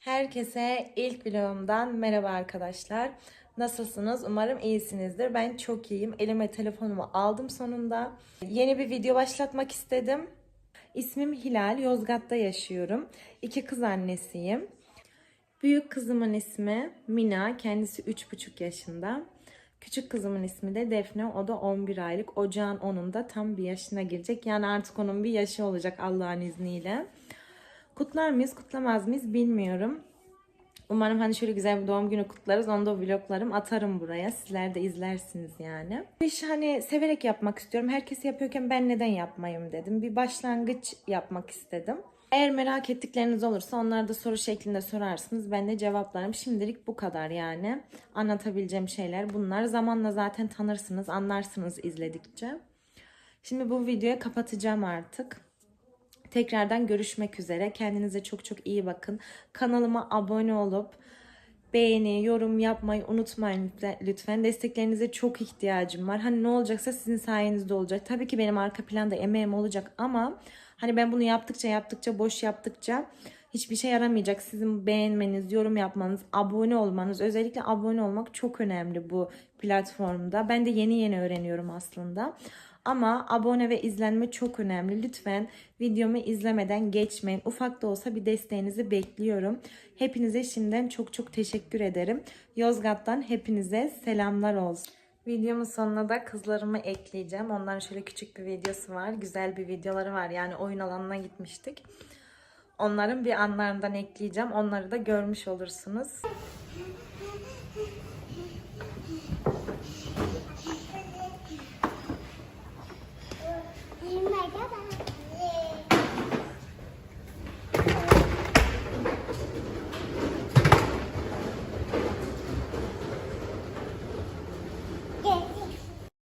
Herkese ilk vlogumdan merhaba arkadaşlar. Nasılsınız? Umarım iyisinizdir. Ben çok iyiyim. Elime telefonumu aldım sonunda. Yeni bir video başlatmak istedim. İsmim Hilal. Yozgat'ta yaşıyorum. İki kız annesiyim. Büyük kızımın ismi Mina. Kendisi 3,5 yaşında. Küçük kızımın ismi de Defne. O da 11 aylık. Ocağın 10'unda tam bir yaşına girecek. Yani artık onun bir yaşı olacak Allah'ın izniyle. Kutlar mıyız, kutlamaz mıyız bilmiyorum. Umarım hani şöyle güzel bir doğum günü kutlarız. Onu da vloglarım atarım buraya. Sizler de izlersiniz yani. Bu işi hani severek yapmak istiyorum. Herkes yapıyorken ben neden yapmayayım dedim. Bir başlangıç yapmak istedim. Eğer merak ettikleriniz olursa onları da soru şeklinde sorarsınız. Ben de cevaplarım. Şimdilik bu kadar yani. Anlatabileceğim şeyler bunlar. Zamanla zaten tanırsınız, anlarsınız izledikçe. Şimdi bu videoyu kapatacağım artık. Tekrardan görüşmek üzere. Kendinize çok çok iyi bakın. Kanalıma abone olup beğeni, yorum yapmayı unutmayın lütfen-. Desteklerinize çok ihtiyacım var. Hani ne olacaksa sizin sayenizde olacak. Tabii ki benim arka planda emeğim olacak ama hani ben bunu yaptıkça yaptıkça boş yaptıkça hiçbir şey yaramayacak. Sizin beğenmeniz, yorum yapmanız, abone olmanız, özellikle abone olmak çok önemli bu platformda. Ben de yeni yeni öğreniyorum aslında. Ama abone ve izlenme çok önemli. Lütfen videomu izlemeden geçmeyin. Ufak da olsa bir desteğinizi bekliyorum. Hepinize şimdiden çok çok teşekkür ederim. Yozgat'tan hepinize selamlar olsun. Videomun sonuna da kızlarımı ekleyeceğim. Onların şöyle küçük bir videosu var. Güzel bir videoları var. Yani oyun alanına gitmiştik. Onların bir anlarından ekleyeceğim. Onları da görmüş olursunuz.